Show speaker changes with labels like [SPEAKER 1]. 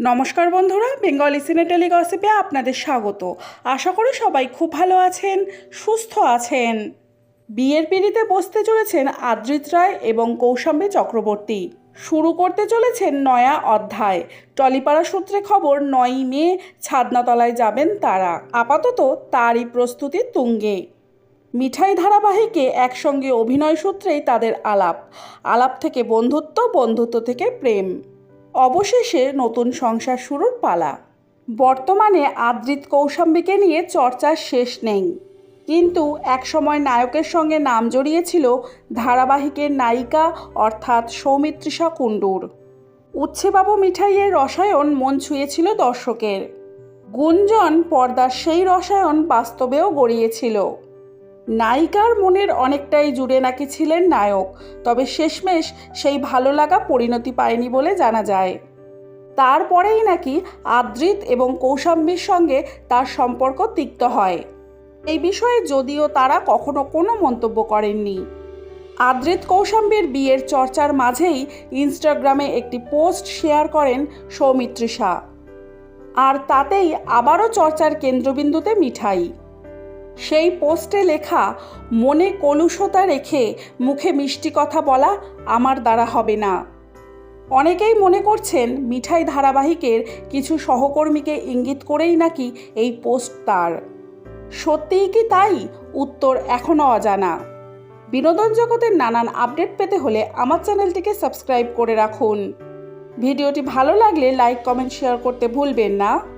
[SPEAKER 1] নমস্কার বন্ধুরা বেঙ্গলি সিনেটেলি গসিপে আপনাদের স্বাগত। আশা করি সবাই খুব ভালো আছেন, সুস্থ আছেন। বিয়ের পিড়িতে বসতে চলেছেন আদ্রিত রায় এবং কৌশাম্বী চক্রবর্তী। শুরু করতে চলেছেন নয়া অধ্যায়। টলিপাড়া সূত্রে খবর, নয়ই মে ছাদনাতলায় যাবেন তারা। আপাতত তারই প্রস্তুতি তুঙ্গে। মিঠাই ধারাবাহিকে একসঙ্গে অভিনয় সূত্রেই তাদের আলাপ। আলাপ থেকে বন্ধুত্ব বন্ধুত্ব থেকে প্রেম। অবশেষে নতুন সংসার শুরুর পালা। বর্তমানে আদ্রিত কৌশাম্বীকে নিয়ে চর্চার শেষ নেই। কিন্তু একসময় নায়কের সঙ্গে নাম জড়িয়েছিল ধারাবাহিকের নায়িকা, অর্থাৎ সৌমিত্রিষা কুণ্ডুর। উচ্ছেবাবু মিঠাইয়ের রসায়ন মন ছুঁয়েছিল দর্শকের। গুঞ্জন পর্দার সেই রসায়ন বাস্তবেও গড়িয়েছিল। নায়িকার মনের অনেকটাই জুড়ে নাকি ছিলেন নায়ক, তবে শেষমেশ সেই ভালো লাগা পরিণতি পায়নি বলে জানা যায়। তারপরেই নাকি আদ্রিত এবং কৌশাম্বীর সঙ্গে তার সম্পর্ক তিক্ত হয়। এই বিষয়ে যদিও তারা কখনো কোনো মন্তব্য করেননি। আদ্রিত কৌশাম্বীর বিয়ের চর্চার মাঝেই ইনস্টাগ্রামে একটি পোস্ট শেয়ার করেন সৌমিত্রিষা। আর তাতেই আবারও চর্চার কেন্দ্রবিন্দুতে মিঠাই। সেই পোস্টে লেখা, মনে কলুষতা রেখে মুখে মিষ্টি কথা বলা আমার দ্বারা হবে না। অনেকেই মনে করছেন মিঠাই ধারাবাহিকের কিছু সহকর্মীকে ইঙ্গিত করেই নাকি এই পোস্ট তার। সত্যিই কি তাই? উত্তর এখনও অজানা। বিনোদন জগতের নানান আপডেট পেতে হলে আমার চ্যানেলটিকে সাবস্ক্রাইব করে রাখুন। ভিডিওটি ভালো লাগলে লাইক, কমেন্ট, শেয়ার করতে ভুলবেন না।